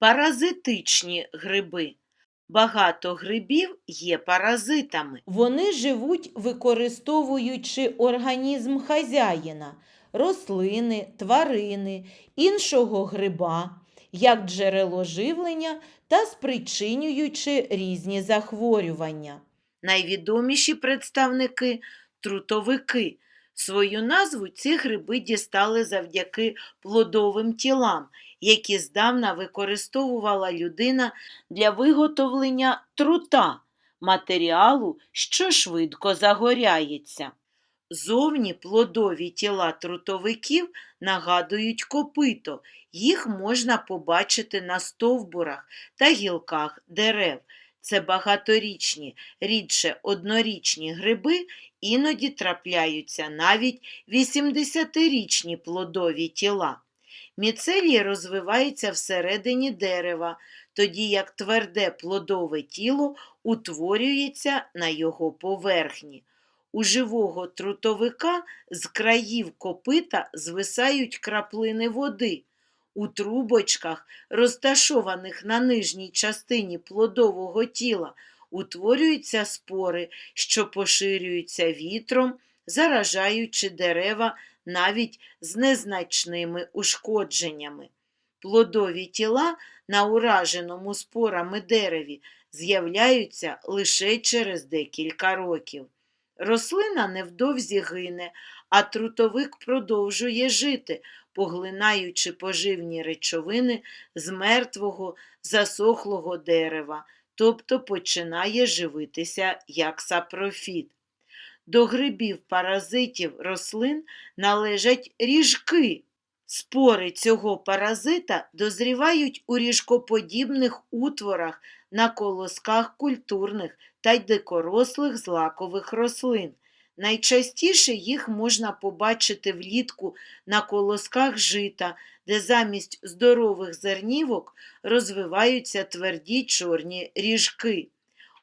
Паразитичні гриби. Багато грибів є паразитами. Вони живуть, використовуючи організм хазяїна, рослини, тварини, іншого гриба, як джерело живлення та спричинюючи різні захворювання. Найвідоміші представники трутовики. Свою назву ці гриби дістали завдяки плодовим тілам, які здавна використовувала людина для виготовлення трута, матеріалу, що швидко загоряється. Зовні плодові тіла трутовиків нагадують копито. Їх можна побачити на стовбурах та гілках дерев. Це багаторічні, рідше однорічні гриби, іноді трапляються навіть 80-річні плодові тіла. Міцелій розвивається всередині дерева, тоді як тверде плодове тіло утворюється на його поверхні. У живого трутовика з країв копита звисають краплини води. У трубочках, розташованих на нижній частині плодового тіла, утворюються спори, що поширюються вітром, заражаючи дерева навіть з незначними ушкодженнями. Плодові тіла на ураженому спорами дереві з'являються лише через декілька років. Рослина невдовзі гине, а трутовик продовжує жити, поглинаючи поживні речовини з мертвого, засохлого дерева, тобто починає живитися як сапрофіт. До грибів паразитів рослин належать ріжки. Спори цього паразита дозрівають у ріжкоподібних утворах на колосках культурних та дикорослих злакових рослин. Найчастіше їх можна побачити влітку на колосках жита, де замість здорових зернівок розвиваються тверді чорні ріжки.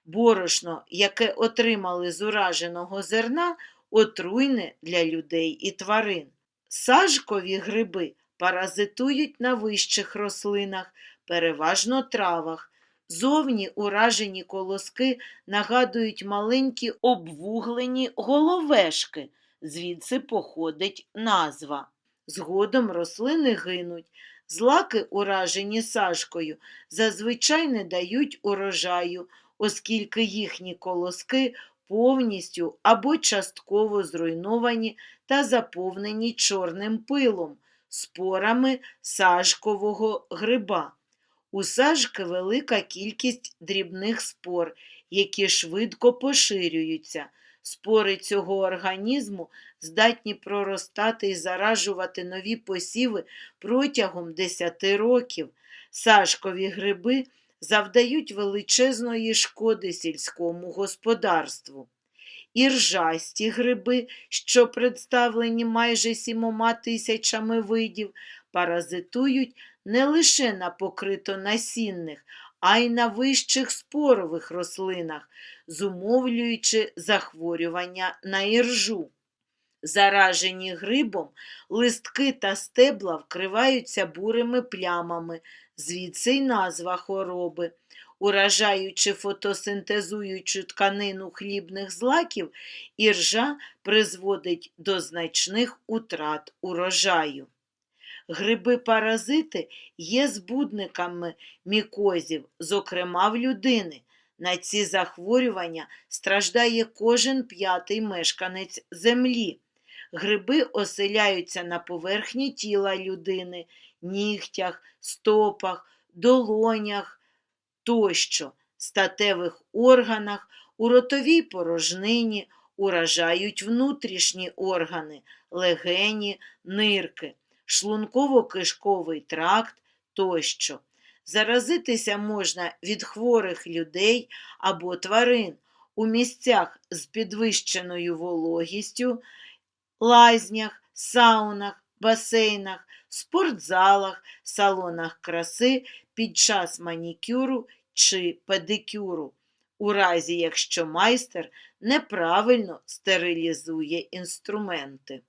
Борошно, яке отримали з ураженого зерна, отруйне для людей і тварин. Сажкові гриби паразитують на вищих рослинах, переважно травах. Зовні уражені колоски нагадують маленькі обвуглені головешки, звідси походить назва. Згодом рослини гинуть. Злаки, уражені сажкою, зазвичай не дають урожаю, оскільки їхні колоски повністю або частково зруйновані та заповнені чорним пилом, спорами сажкового гриба. У сажки велика кількість дрібних спор, які швидко поширюються. Спори цього організму здатні проростати і заражувати нові посіви протягом 10 років. Сажкові гриби завдають величезної шкоди сільському господарству. Іржасті гриби, що представлені майже сімома тисячами видів, паразитують не лише на покритонасінних, а й на вищих спорових рослинах, зумовлюючи захворювання на іржу. Заражені грибом, листки та стебла вкриваються бурими плямами, звідси й назва хвороби. Уражаючи фотосинтезуючу тканину хлібних злаків, іржа призводить до значних утрат урожаю. Гриби-паразити є збудниками мікозів, зокрема в людини. На ці захворювання страждає кожен п'ятий мешканець землі. Гриби оселяються на поверхні тіла людини, нігтях, стопах, долонях тощо, статевих органах, у ротовій порожнині, уражають внутрішні органи, легені, нирки, шлунково-кишковий тракт тощо. Заразитися можна від хворих людей або тварин у місцях з підвищеною вологістю, лазнях, саунах, басейнах, спортзалах, салонах краси під час манікюру чи педикюру, у разі якщо майстер неправильно стерилізує інструменти.